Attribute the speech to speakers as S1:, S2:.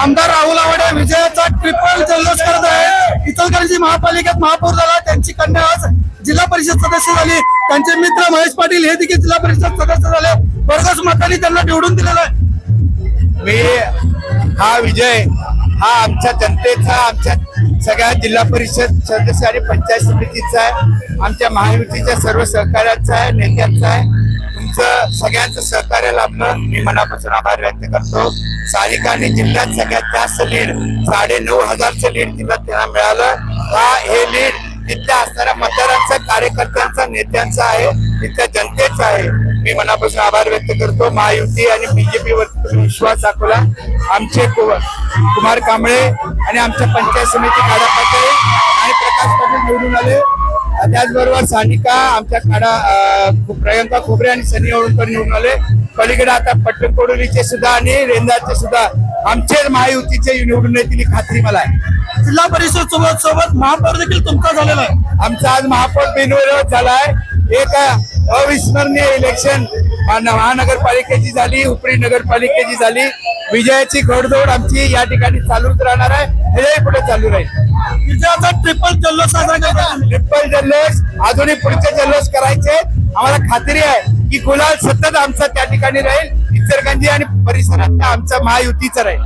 S1: आमदार राहुल आवाडे विजयाचा ट्रिपल जल्लोष करत आहे इचलकरंजी महापालिकेत महापौर झाला त्यांची कन्या आज जिल्हा परिषद सदस्य झाली. त्यांचे मित्र महेश पाटील हे देखील जिल्हा परिषद सदस्य झाले. भरघोस मतांनी त्यांना निवडून दिलेला आहे.
S2: मी हा विजय हा आमच्या जनतेचा आमच्या सगळ्या जिल्हा परिषद सदस्य आणि पंचायत समितीचा आहे. आमच्या महायुतीच्या सर्व सहकार्याचा आहे नेत्यांचा आहे. तुमचं सगळ्यांचं सहकार्य लाभलं मी मनापासून आभार व्यक्त करतो. सारिकाने जिल्ह्यात सगळ्यात जास्त लीड साडे नऊ हजारचं लीड तिला त्यांना मिळालं. हा हे लीड तिथल्या असणाऱ्या मतदारांचा कार्यकर्त्यांचा नेत्यांचा आहे तिथल्या जनतेचा आहे. मी मनापासून आभार व्यक्त करतो. महायुती आणि बीजेपी वर विश्वास दाखवला. आमचे कुमार कांबळे आणि आमच्या पंचायत समिती काडा पाटील आणि प्रकाश पाटील निवडून आले. त्याचबरोबर सानिका आमच्या खु- प्रियंका खोबरे आणि सनी ओळूनकर निवडून आले. पलीकडे आता पट्टण कोडोलीचे सुद्धा आणि रेंदाचे सुद्धा आमचे महायुतीचे निवडून येतील खात्री मला आहे.
S1: जिल्हा परिषद सोबत सोबत महापौर देखील तुमचा झालेला आहे.
S2: आमचा आज महापौर बिनविरोध झालाय. एक अविस्मरणीय इलेक्शन महानगरपालिकेची झाली उपरी नगरपालिकेची झाली. विजयाची घोडदौड आमची या ठिकाणी चालूच राहणार आहे. हेही पुढे चालू राहील.
S1: विजयाचा ट्रिपल जल्लोष साजरा
S2: ट्रिपल जल्लोष. अजूनही पुढचे जल्लोष करायचे. आम्हाला खात्री आहे की गुलाल सतत आमचा त्या ठिकाणी राहील. इचलकरंजी आणि परिसरात आमचा महायुतीचा राहील.